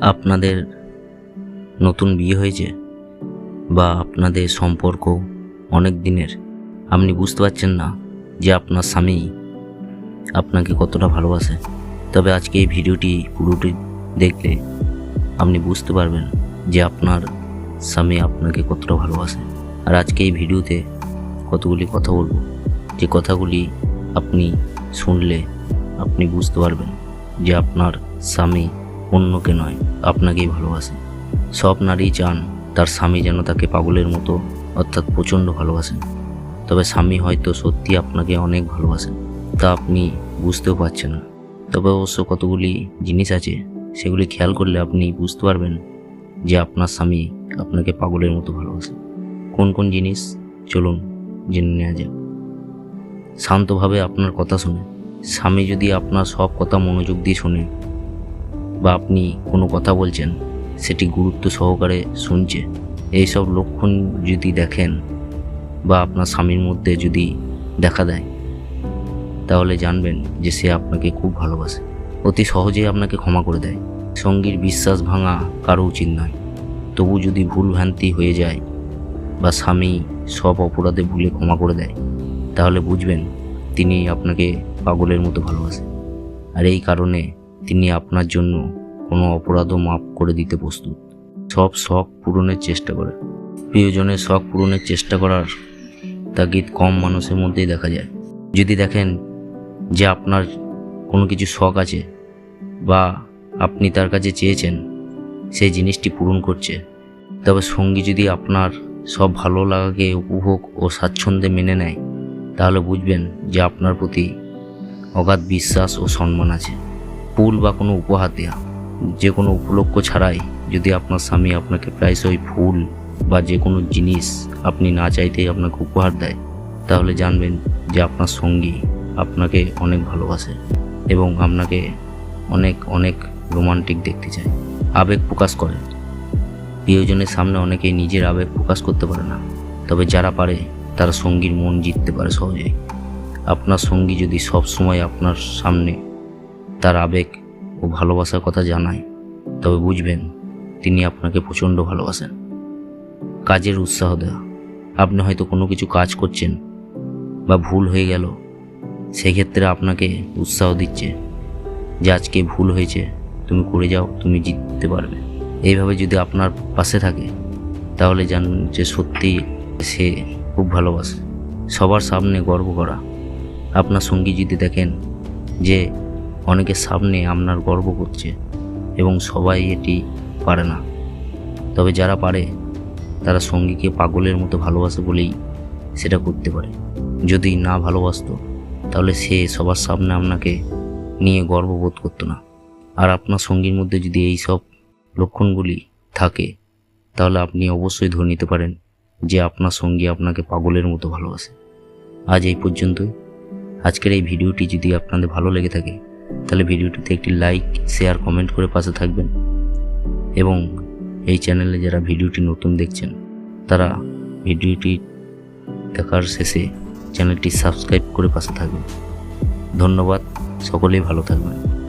আপনাদের নতুন বিয়ে হয়েছে বা আপনাদের সম্পর্ক অনেক দিনের, আপনি বুঝতে পারছেন না যে আপনার স্বামী আপনাকে কতটা ভালোবাসে। তবে আজকে এই ভিডিওটি পুরোটি দেখলে আপনি বুঝতে পারবেন যে আপনার স্বামী আপনাকে কতটা ভালোবাসে। আর আজকে এই ভিডিওতে কতগুলি কথা বলব, যে কথাগুলি আপনি শুনলে আপনি বুঝতে পারবেন যে আপনার স্বামী অন্যকে নয়, আপনাকেই ভালোবাসে। সব নারী চান, তার স্বামী যেন তাকে পাগলের মতো, অর্থাৎ প্রচণ্ড ভালোবাসেন। তবে স্বামী হয়তো সত্যি আপনাকে অনেক ভালোবাসেন, তা আপনি বুঝতেও পারছেন না। তবে অবশ্য কতগুলি জিনিস আছে, সেগুলি খেয়াল করলে আপনি বুঝতে পারবেন যে আপনার স্বামী আপনাকে পাগলের মতো ভালোবাসে। কোন কোন জিনিস? চলুন জেনে নেওয়া যাক। শান্তভাবে আপনার কথা শুনে, স্বামী যদি আপনার সব কথা মনোযোগ দিয়ে শোনে বা আপনি কোনো কথা বলছেন, সেটি গুরুত্ব সহকারে শুনছে। এইসব লক্ষণ যদি দেখেন বা আপনার স্বামীর মধ্যে যদি দেখা দেয়, তাহলে জানবেন যে সে আপনাকে খুব ভালোবাসে। অতি সহজেই আপনাকে ক্ষমা করে দেয়। সঙ্গীর বিশ্বাস ভাঙা কারও উচিত নয়। তবু যদি ভুল ভ্রান্তি হয়ে যায় বা স্বামী সব অপরাধে ভুলে ক্ষমা করে দেয়, তাহলে বুঝবেন তিনি আপনাকে পাগলের মতো ভালোবাসে। আর এই কারণে তিনি আপনার জন্য কোনো অপরাধও মাফ করে দিতে প্রস্তুত। সব শখ পূরণের চেষ্টা করে। প্রিয়জনের শখ পূরণের চেষ্টা করার তাগিদ কম মানুষের মধ্যেই দেখা যায়। যদি দেখেন যে আপনার কোনো কিছু শখ আছে বা আপনি তার কাছে চেয়েছেন, সেই জিনিসটি পূরণ করছে। তবে সঙ্গী যদি আপনার সব ভালো লাগাকে উপভোগ ও স্বাচ্ছন্দ্যে মেনে নেয়, তাহলে বুঝবেন যে আপনার প্রতি অগাধ বিশ্বাস ও সম্মান আছে। ফুল বা কোনো উপহার দেওয়া যে কোনো উপলক্ষ ছাড়াই যদি আপনার স্বামী আপনাকে প্রায়শই ফুল বা যে কোনো জিনিস আপনি না চাইতেই আপনাকে উপহার দেয়, তাহলে জানবেন যে আপনার সঙ্গী আপনাকে অনেক ভালোবাসে এবং আপনাকে অনেক অনেক রোমান্টিক দেখতে চায়, আবেগ প্রকাশ করে। প্রিয়জনের সামনে অনেকেই নিজের আবেগ প্রকাশ করতে পারে না, তবে যারা পারে তারা সঙ্গীর মন জিততে পারে সহজেই। আপনার সঙ্গী যদি সব সময় আপনার সামনে তার আবেগ ও ভালোবাসার কথা জানায়, তবে বুঝবেন তিনি আপনাকে প্রচণ্ড ভালোবাসেন। কাজের উৎসাহ দেওয়া আপনি হয়তো কোনো কিছু কাজ করছেন বা ভুল হয়ে গেল, সেক্ষেত্রে আপনাকে উৎসাহ দিচ্ছে যে আজকে ভুল হয়েছে, তুমি করে যাও, তুমি জিততে পারবে। এইভাবে যদি আপনার পাশে থাকে, তাহলে জানবেন যে সত্যিই সে খুব ভালোবাসে। সবার সামনে গর্ব করা। আপনার সঙ্গী যদি দেখেন যে অনেকের সামনে আপনার গর্ব করছে এবং সবাই এটি পারে না। তবে যারা পারে, তারা সঙ্গীকে পাগলের মতো ভালোবাসে বলেই সেটা করতে পারে। যদি না ভালোবাসতো, তাহলে সে সবার সামনে আপনাকে নিয়ে গর্ববোধ করতো না। আর আপনার সঙ্গীর মধ্যে যদি এই সব লক্ষণগুলি থাকে, তাহলে আপনি অবশ্যই ধরে নিতে পারেন যে আপনার সঙ্গী আপনাকে পাগলের মতো ভালোবাসে। আজ এই পর্যন্তই। আজকের এই ভিডিওটি যদি আপনাদের ভালো লেগে থাকে তাহলে ভিডিওটিতে একটি লাইক শেয়ার কমেন্ট করে পাশে থাকবেন। এবং এই চ্যানেলে যারা ভিডিওটি নতুন দেখছেন, তারা ভিডিওটি দেখার শেষে চ্যানেলটি সাবস্ক্রাইব করে পাশে থাকবেন। ধন্যবাদ, সকলেই ভালো থাকবেন।